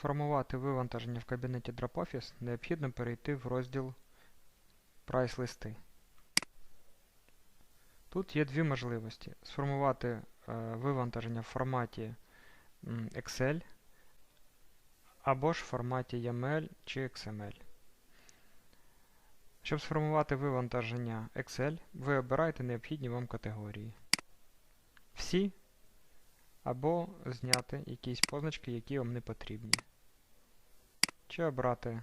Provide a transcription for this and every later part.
сформувати вивантаження в кабінеті DropOffice, необхідно перейти в розділ Прайс-листи. Тут є дві можливості: сформувати е, вивантаження в форматі Excel або ж в форматі YAML чи XML. Щоб сформувати вивантаження Excel, ви обираєте необхідні вам категорії. Всі або зняти якісь позначки, які вам не потрібні. Чи обрати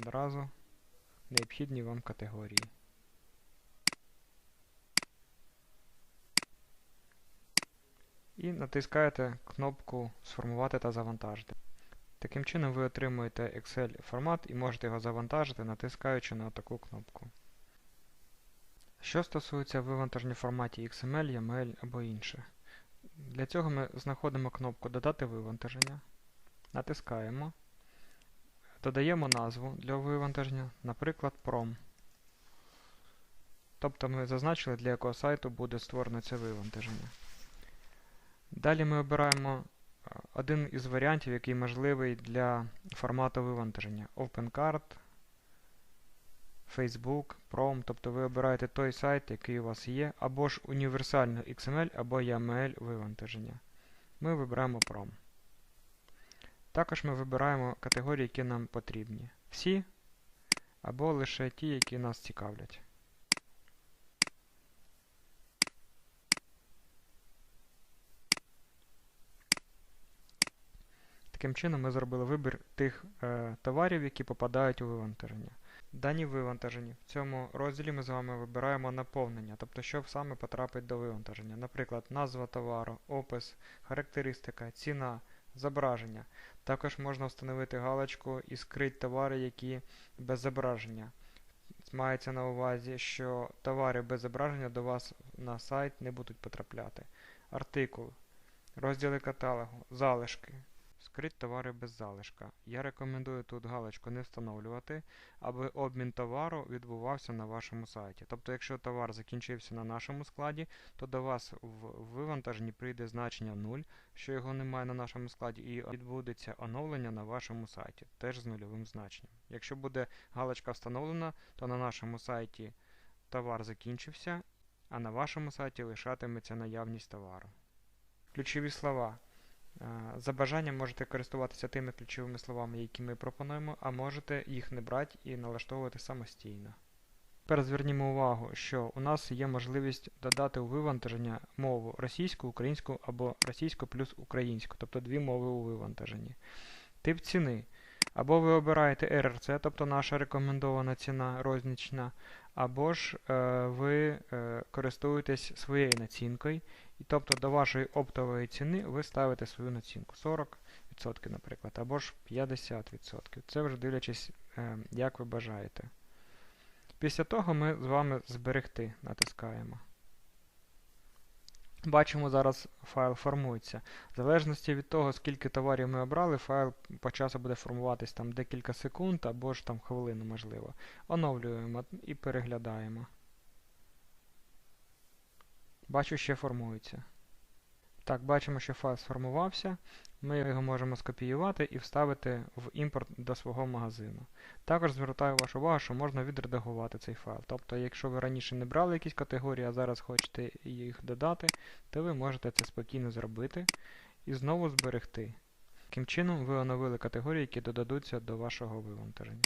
одразу необхідні вам категорії. І натискаєте кнопку Сформувати та завантажити. Таким чином ви отримуєте Excel формат і можете його завантажити, натискаючи на таку кнопку. Що стосується вивантаження форматі XML, YAML або інше. Для цього ми знаходимо кнопку Додати вивантаження, натискаємо, додаємо назву для вивантаження, наприклад, PROM. Тобто ми зазначили, для якого сайту буде створено це вивантаження. Далі ми обираємо один із варіантів, який можливий для формату вивантаження. OpenCard, Facebook, Prom, тобто ви обираєте той сайт, який у вас є, або ж універсальне XML або YAML вивантаження. Ми вибираємо Prom. Також ми вибираємо категорії, які нам потрібні. Всі або лише ті, які нас цікавлять. Таким чином ми зробили вибір тих е, товарів, які попадають у вивантаження. Дані вивантажені. В цьому розділі ми з вами вибираємо наповнення, тобто що саме потрапить до вивантаження. Наприклад, назва товару, опис, характеристика, ціна, зображення. Також можна встановити галочку і скрити товари, які без зображення. Мається на увазі, що товари без зображення до вас на сайт не будуть потрапляти. Артикул, розділи каталогу, залишки. Скрить товари без залишка. Я рекомендую тут галочку не встановлювати, аби обмін товару відбувався на вашому сайті. Тобто, якщо товар закінчився на нашому складі, то до вас в вивантаженні прийде значення 0, що його немає на нашому складі, і відбудеться оновлення на вашому сайті, теж з нульовим значенням. Якщо буде галочка встановлена, то на нашому сайті товар закінчився, а на вашому сайті лишатиметься наявність товару. Ключові слова. За бажанням можете користуватися тими ключовими словами, які ми пропонуємо, а можете їх не брати і налаштовувати самостійно. Тепер звернімо увагу, що у нас є можливість додати у вивантаження мову російську, українську або російську плюс українську, тобто дві мови у вивантаженні. Тип ціни. Або ви обираєте RRC, тобто наша рекомендована ціна рознічна, або ж е, ви е, користуєтесь своєю націнкою, і тобто до вашої оптової ціни ви ставите свою націнку 40%, наприклад, або ж 50%. Це вже дивлячись, е, як ви бажаєте. Після того ми з вами зберегти натискаємо. Бачимо, зараз файл формується. В залежності від того, скільки товарів ми обрали, файл по часу буде формуватись там декілька секунд або ж там хвилину, можливо. Оновлюємо і переглядаємо. Бачу, ще формується. Так, бачимо, що файл сформувався. Ми його можемо скопіювати і вставити в імпорт до свого магазину. Також звертаю вашу увагу, що можна відредагувати цей файл. Тобто, якщо ви раніше не брали якісь категорії, а зараз хочете їх додати, то ви можете це спокійно зробити і знову зберегти. Таким чином ви оновили категорії, які додадуться до вашого вивантаження.